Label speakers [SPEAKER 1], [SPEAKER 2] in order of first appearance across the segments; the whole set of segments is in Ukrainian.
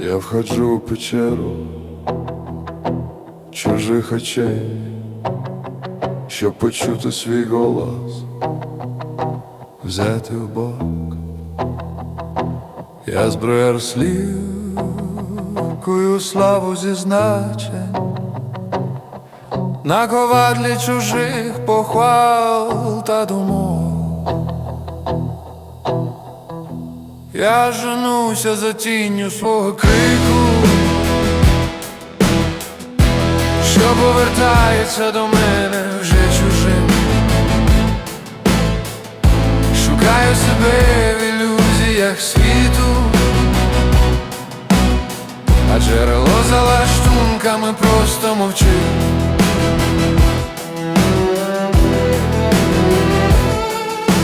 [SPEAKER 1] Я входжу в печеру чужих очей, щоб почути свій голос, взяти в бок. Я зброяр слів, славу зізначень, на ковадлі чужих похвал та думок. Я женуся за тінню свого крику, що повертається до мене вже чужим. Шукаю себе в ілюзіях світу, а джерело за лаштунками просто мовчить.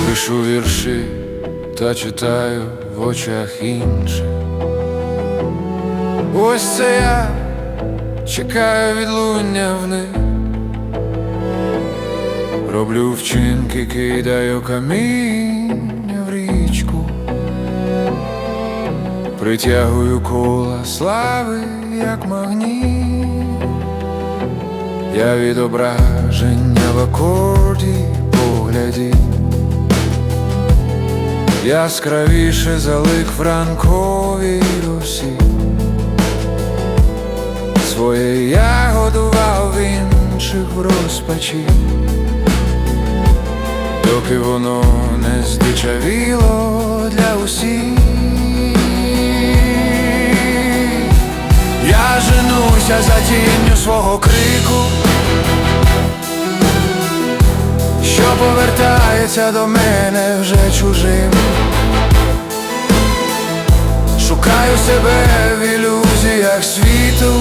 [SPEAKER 1] Пишу вірші та читаю в очах інших. Ось це я чекаю відлуння в них. Роблю вчинки, кидаю каміння в річку, притягую кола слави, як магніт. Я відображення в акорді погляді яскравіше залик в ранковій росі. Своє я годував інших в розпачі, доки воно не здичавіло для усіх. Я женуся за тінню свого крику, що повертається до мене вже чужим. Шукаю себе в ілюзіях світу,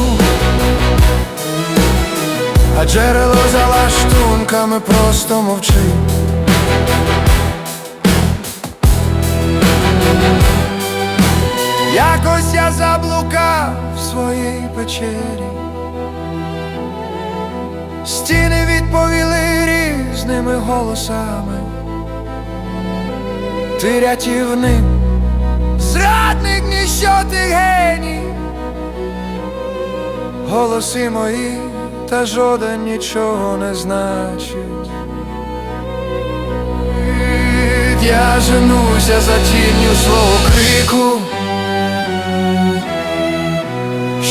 [SPEAKER 1] а джерело за лаштунками просто мовчить. Якось я заблукав в своїй печері, стіни відповіли різними голосами, ти рятівник, зрадник, ніщо ти геній, голоси мої, та жоден нічого не значить. Я женуся за тінню свого крику,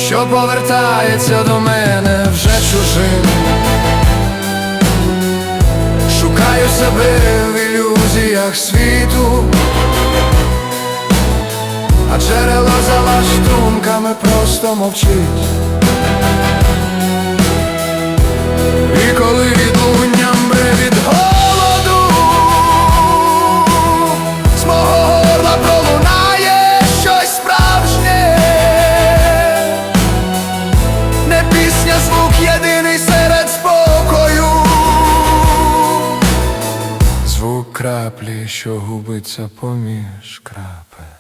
[SPEAKER 1] що повертається до мене вже чужим. Шукаю себе в ілюзіях світу, а джерело за лаштунками просто мовчить. Краплі, що губиться поміж крапель.